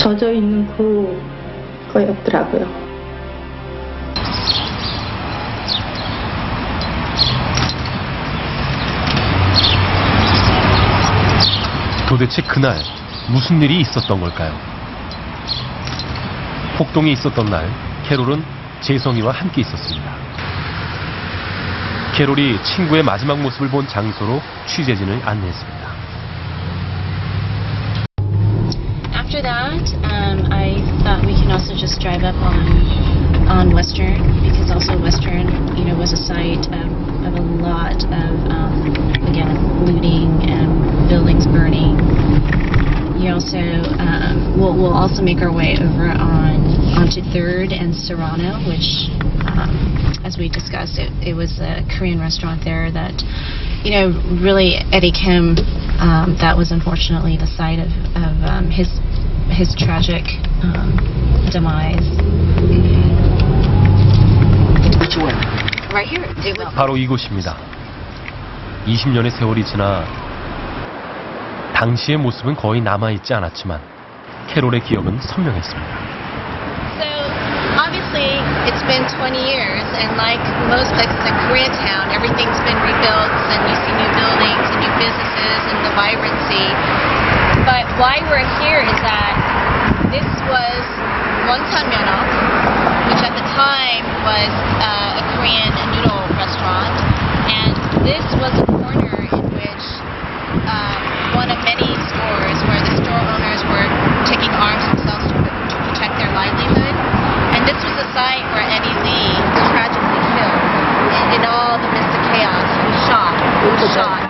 젖어 있는 그 거였더라고요. 도대체 그날 무슨 일이 있었던 걸까요? 폭동이 있었던 날 캐롤은 재성이와 함께 있었습니다. 캐롤이 친구의 마지막 모습을 본 장소로 취재진을 안내했습니다. After that, um, I thought we can also just drive up on on Western because also Western, you know, was a site of, of a lot of um, again looting and buildings burning. You also um, we'll, we'll also make our way over on onto Third and Serrano, which, um, as we discussed, it, it was a Korean restaurant there that, you know, really Eddie Kim. Um, that was unfortunately the site of, of um, his his tragic um, demise. Right here. It was 바로 이곳입니다. 20년의 세월이 지나 당시의 모습은 거의 남아있지 않았지만 캐롤의 기억은 선명했습니다. So obviously it's been 20 years, and like most places in Koreatown, everything's Wonton Myeonok, which at the time was uh, a Korean noodle restaurant, and this was a corner in which um, one of many stores where the store owners were taking arms themselves to, to protect their livelihood. And this was a site where Eddie Lee was tragically killed in, in all the midst of chaos. He was shot. He was shot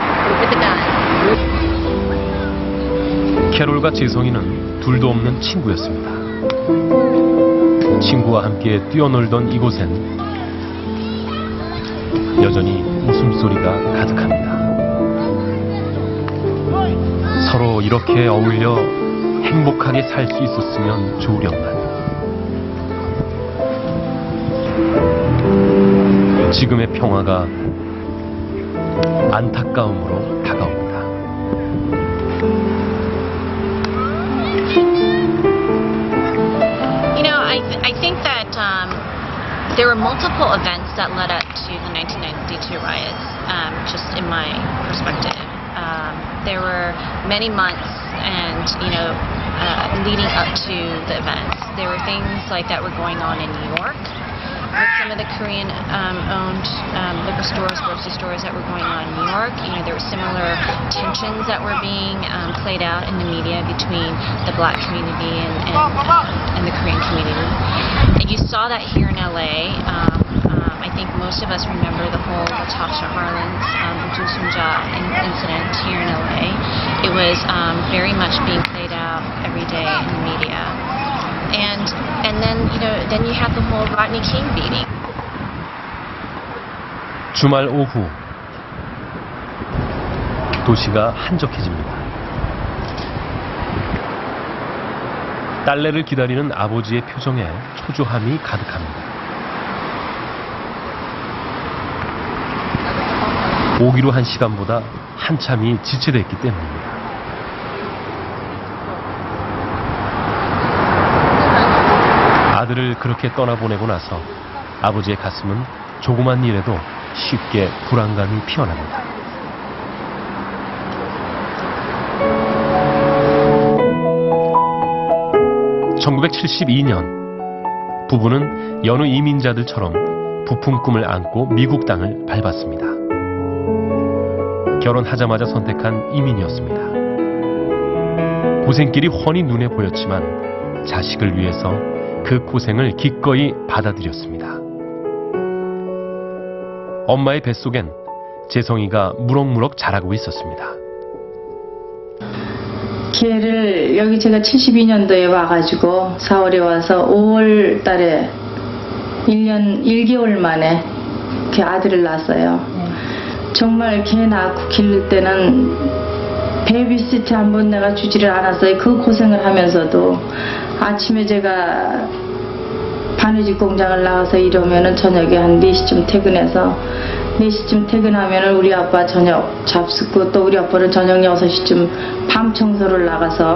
with a gun. 캐롤과 재성이는 둘도 없는 친구였습니다. 친구와 함께 뛰어놀던 이곳엔 여전히 웃음소리가 가득합니다. 서로 이렇게 어울려 행복하게 살 수 있었으면 좋으련만. 지금의 평화가 안타까움으로 there were multiple events that led up to the 1992 riots, um, just in my perspective. Um, there were many months and, you know, uh, leading up to the events. There were things like that were going on in New York with some of the Korean um, um, liquor stores, grocery stores that were going on in New York. You know, there were similar tensions that were being um, played out in the media between the black community and, and, and the Korean community. And you saw that here in LA. Um, um, I think most of us remember the whole Natasha Harlan's um, Sunja in- incident here in LA. It was um, very much being played out every day in the media. And and then you know then you had the whole Rodney King beating. 주말 오후 도시가 한적해집니다. 딸내를 기다리는 아버지의 표정에 초조함이 가득합니다. 오기로 한 시간보다 한참이 지체됐기 때문입니다. 아들을 그렇게 떠나보내고 나서 아버지의 가슴은 조그만 일에도 쉽게 불안감이 피어납니다. (1972년) 부부는 여느 이민자들처럼 부푼 꿈을 안고 미국 땅을 밟았습니다. 결혼하자마자 선택한 이민이었습니다. 고생길이 훤히 눈에 보였지만 자식을 위해서 그 고생을 기꺼이 받아들였습니다. 엄마의 뱃속엔 재성이가 무럭무럭 자라고 있었습니다. 걔를 여기 제가 72년도에 와가지고 4월에 와서 5월 달에 1년 1개월 만에 걔 아들을 낳았어요. 정말 걔 낳고 기를 때는 베이비시트 한 번 내가 주지를 않았어요. 그 고생을 하면서도 아침에 제가 바느질 공장을 나가서 일하면은 저녁에 한 4시쯤 퇴근해서 4시쯤 퇴근하면은 우리 아빠 저녁 잡수고 또 우리 아빠는 저녁 6시쯤 밤 청소를 나가서